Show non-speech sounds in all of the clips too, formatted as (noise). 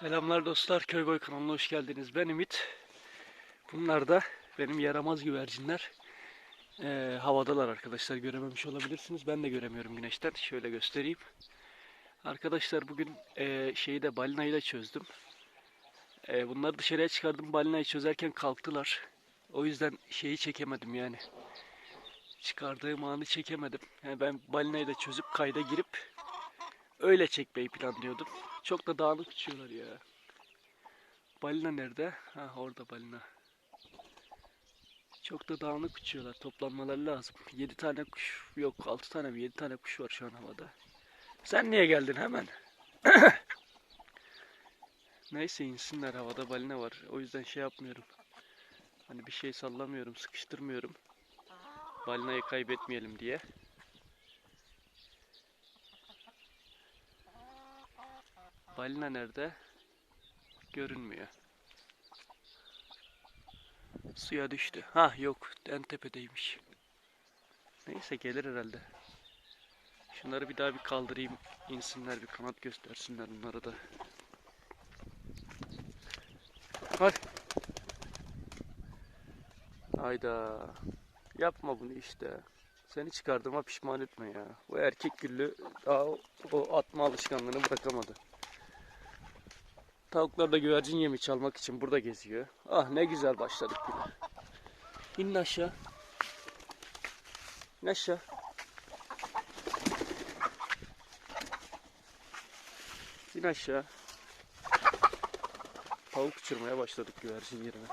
Selamlar dostlar, Köyboy kanalına hoş geldiniz. Ben Ümit. Bunlar da benim yaramaz güvercinler. Ee, havadalar arkadaşlar, görememiş olabilirsiniz. Ben de göremiyorum güneşten. Şöyle göstereyim. Arkadaşlar bugün e, şeyi de balinayı da çözdüm. E, bunları dışarıya çıkardım. Balinayı çözerken kalktılar. O yüzden şeyi çekemedim yani. Çıkardığım anı çekemedim. Yani ben balinayı da çözüp kayda girip öyle çekmeyi planlıyordum. Çok da dağınık uçuyorlar ya. Balina nerede? Ha orada balina. Çok da dağınık uçuyorlar. Toplanmaları lazım. 7 tane kuş yok 6 tane mi 7 tane kuş var şu an havada. Sen niye geldin hemen? (coughs) Neyse insinler havada balina var. O yüzden şey yapmıyorum. Hani bir şey sallamıyorum, sıkıştırmıyorum. Balinayı kaybetmeyelim diye. Balina nerede? Görünmüyor. Suya düştü. Ha yok, en tepedeymiş. Neyse gelir herhalde. Şunları bir daha bir kaldırayım, insinler bir kanat göstersinler bunlara da. Hadi. Hayda. Yapma bunu işte. Seni çıkardığıma pişman etme ya. Bu erkek güllü daha o, atma alışkanlığını bırakamadı. Tavuklar da güvercin yemi çalmak için burada geziyor. Ah ne güzel başladık güne. İn aşağı. İn aşağı. İn aşağı. Tavuk uçurmaya başladık güvercin yerine.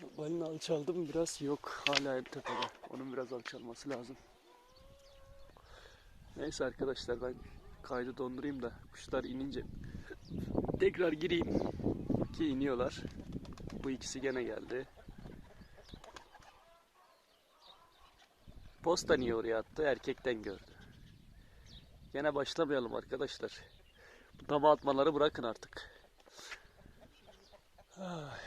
(laughs) Balina alçaldım biraz yok hala en tepede. Onun biraz alçalması lazım. Neyse arkadaşlar ben kaydı dondurayım da kuşlar inince tekrar gireyim ki iniyorlar. Bu ikisi gene geldi. Posta niye oraya attı? Erkekten gördü. Gene başlamayalım arkadaşlar. Bu tava atmaları bırakın artık. Ay.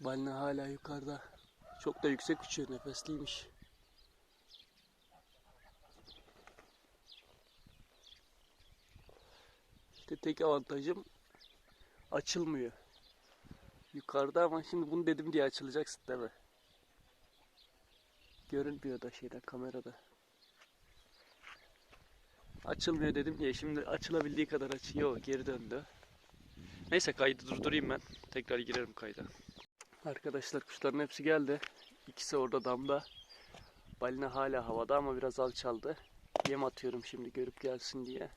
Balina hala yukarıda. Çok da yüksek uçuyor nefesliymiş. İşte tek avantajım açılmıyor. Yukarıda ama şimdi bunu dedim diye açılacaksın değil mi? Görünmüyor da şeyden kamerada. Açılmıyor dedim diye şimdi açılabildiği kadar açıyor. Geri döndü. Neyse kaydı durdurayım ben. Tekrar girerim kayda. Arkadaşlar kuşların hepsi geldi. İkisi orada damda. Balina hala havada ama biraz alçaldı. Yem atıyorum şimdi görüp gelsin diye.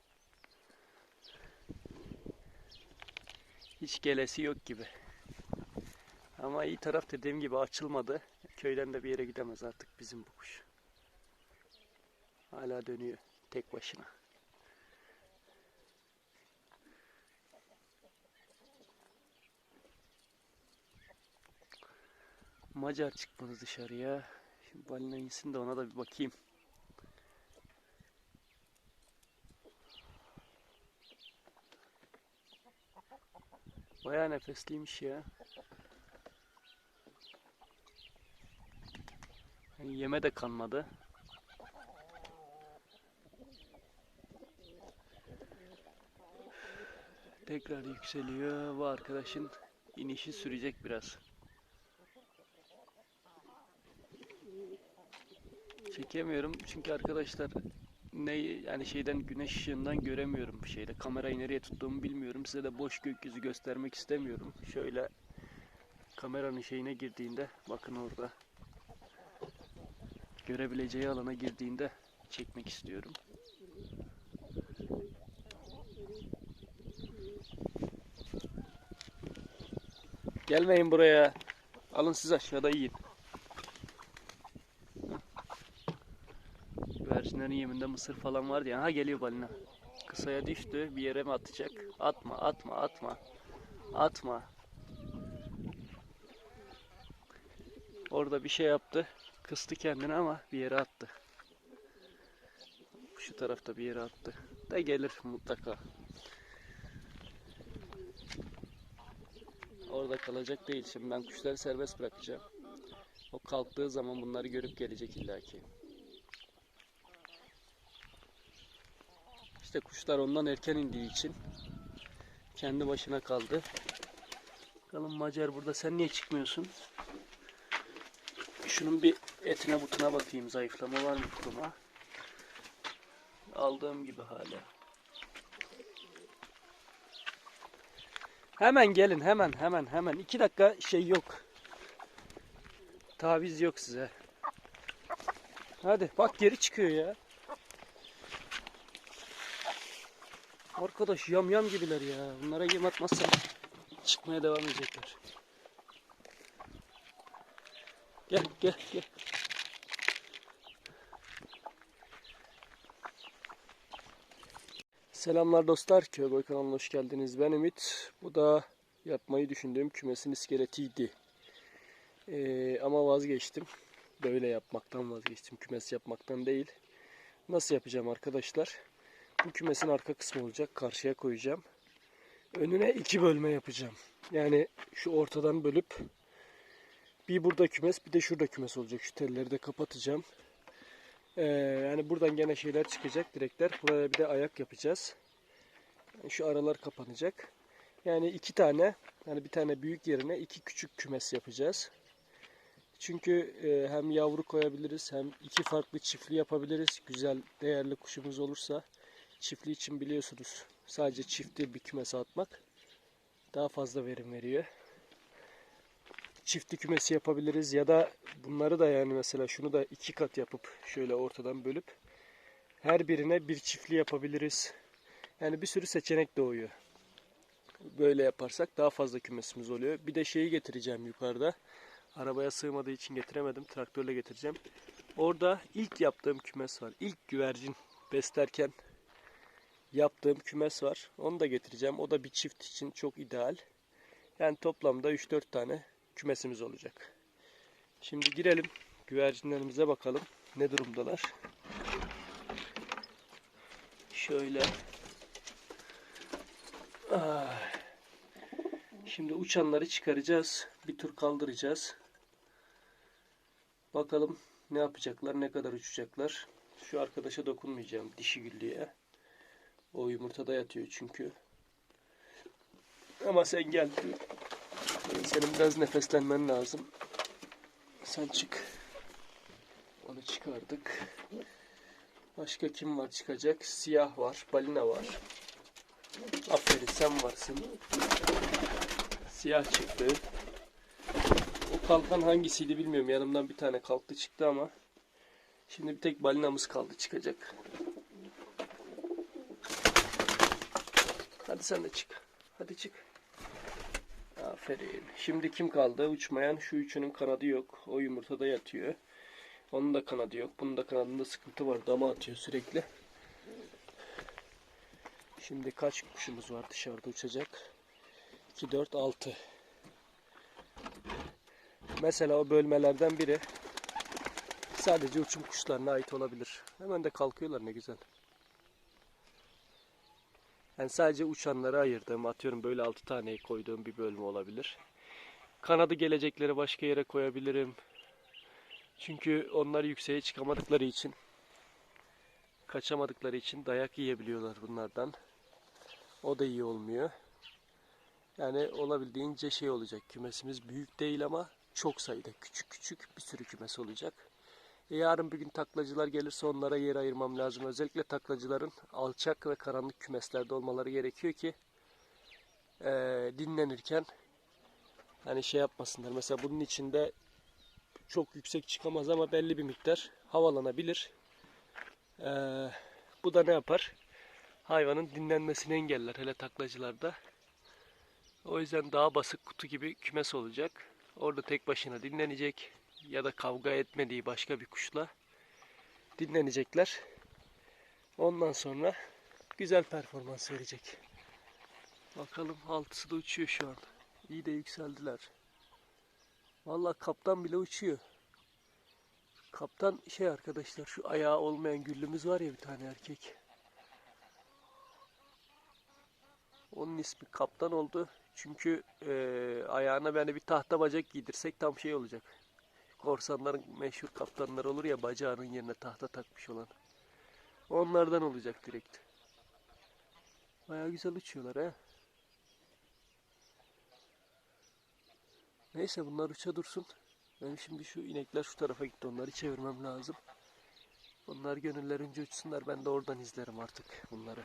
Hiç gelesi yok gibi. Ama iyi taraf dediğim gibi açılmadı. Köyden de bir yere gidemez artık bizim bu kuş. Hala dönüyor tek başına. Macar çıkmadı dışarıya. Şimdi balina insin de ona da bir bakayım. Bayağı nefesliymiş ya. Yani yeme de kanmadı. Tekrar yükseliyor. Bu arkadaşın inişi sürecek biraz. Çekemiyorum çünkü arkadaşlar ne yani şeyden güneş ışığından göremiyorum şeyde. Kamerayı nereye tuttuğumu bilmiyorum. Size de boş gökyüzü göstermek istemiyorum. Şöyle kameranın şeyine girdiğinde bakın orada. Görebileceği alana girdiğinde çekmek istiyorum. Gelmeyin buraya. Alın siz aşağıda yiyin Güvercinlerin yeminde mısır falan vardı ya. Ha geliyor balina. Kısaya düştü. Bir yere mi atacak? Atma, atma, atma. Atma. Orada bir şey yaptı. Kıstı kendini ama bir yere attı. Şu tarafta bir yere attı. Da gelir mutlaka. Orada kalacak değil. Şimdi ben kuşları serbest bırakacağım. O kalktığı zaman bunları görüp gelecek illaki. İşte kuşlar ondan erken indiği için kendi başına kaldı. Bakalım Macar burada sen niye çıkmıyorsun? Şunun bir etine butuna bakayım zayıflama var mı kuruma? Aldığım gibi hala. Hemen gelin hemen hemen hemen. iki dakika şey yok. Taviz yok size. Hadi bak geri çıkıyor ya. Arkadaş yam yam gibiler ya. Bunlara yem atmazsan çıkmaya devam edecekler. Gel gel gel. Selamlar dostlar. Köyboy kanalına hoş geldiniz. Ben Ümit. Bu da yapmayı düşündüğüm kümesin iskeletiydi. Ee, ama vazgeçtim. Böyle yapmaktan vazgeçtim. Kümes yapmaktan değil. Nasıl yapacağım arkadaşlar? Bu kümesin arka kısmı olacak. Karşıya koyacağım. Önüne iki bölme yapacağım. Yani şu ortadan bölüp bir burada kümes bir de şurada kümes olacak. Şu telleri de kapatacağım. Ee, yani buradan gene şeyler çıkacak direkler. Buraya bir de ayak yapacağız. Yani şu aralar kapanacak. Yani iki tane yani bir tane büyük yerine iki küçük kümes yapacağız. Çünkü e, hem yavru koyabiliriz hem iki farklı çiftli yapabiliriz. Güzel değerli kuşumuz olursa çiftli için biliyorsunuz sadece çiftli bir kümese atmak daha fazla verim veriyor. Çiftli kümesi yapabiliriz ya da bunları da yani mesela şunu da iki kat yapıp şöyle ortadan bölüp her birine bir çiftli yapabiliriz. Yani bir sürü seçenek doğuyor. Böyle yaparsak daha fazla kümesimiz oluyor. Bir de şeyi getireceğim yukarıda. Arabaya sığmadığı için getiremedim. Traktörle getireceğim. Orada ilk yaptığım kümes var. İlk güvercin beslerken yaptığım kümes var. Onu da getireceğim. O da bir çift için çok ideal. Yani toplamda 3-4 tane kümesimiz olacak. Şimdi girelim. Güvercinlerimize bakalım. Ne durumdalar. Şöyle. Ah. Şimdi uçanları çıkaracağız. Bir tur kaldıracağız. Bakalım ne yapacaklar, ne kadar uçacaklar. Şu arkadaşa dokunmayacağım dişi güllüye. O yumurtada yatıyor çünkü. Ama sen gel. Senin biraz nefeslenmen lazım. Sen çık. Onu çıkardık. Başka kim var çıkacak? Siyah var, balina var. Aferin sen varsın. Siyah çıktı. O kalkan hangisiydi bilmiyorum. Yanımdan bir tane kalktı çıktı ama. Şimdi bir tek balinamız kaldı çıkacak. Hadi sen de çık. Hadi çık. Aferin. Şimdi kim kaldı? Uçmayan şu üçünün kanadı yok. O yumurtada yatıyor. Onun da kanadı yok. Bunun da kanadında sıkıntı var. Dama atıyor sürekli. Şimdi kaç kuşumuz var dışarıda uçacak? 2, 4, 6. Mesela o bölmelerden biri sadece uçum kuşlarına ait olabilir. Hemen de kalkıyorlar ne güzel. Yani sadece uçanları ayırdığım, atıyorum böyle 6 taneyi koyduğum bir bölme olabilir. Kanadı gelecekleri başka yere koyabilirim. Çünkü onlar yükseğe çıkamadıkları için, kaçamadıkları için dayak yiyebiliyorlar bunlardan. O da iyi olmuyor. Yani olabildiğince şey olacak. Kümesimiz büyük değil ama çok sayıda küçük küçük bir sürü kümes olacak. Yarın bir gün taklacılar gelirse onlara yer ayırmam lazım. Özellikle taklacıların alçak ve karanlık kümeslerde olmaları gerekiyor ki e, dinlenirken hani şey yapmasınlar. Mesela bunun içinde çok yüksek çıkamaz ama belli bir miktar havalanabilir. E, bu da ne yapar? Hayvanın dinlenmesini engeller hele taklacılarda. O yüzden daha basık kutu gibi kümes olacak. Orada tek başına dinlenecek ya da kavga etmediği başka bir kuşla dinlenecekler. Ondan sonra güzel performans verecek. Bakalım altısı da uçuyor şu an. İyi de yükseldiler. Vallahi kaptan bile uçuyor. Kaptan şey arkadaşlar şu ayağı olmayan güllümüz var ya bir tane erkek. Onun ismi kaptan oldu. Çünkü e, ayağına böyle bir tahta bacak giydirsek tam şey olacak. Korsanların meşhur kaptanları olur ya bacağının yerine tahta takmış olan. Onlardan olacak direkt. Bayağı güzel uçuyorlar he. Neyse bunlar uça dursun. Ben şimdi şu inekler şu tarafa gitti. Onları çevirmem lazım. Onlar gönüllerince uçsunlar. Ben de oradan izlerim artık bunları.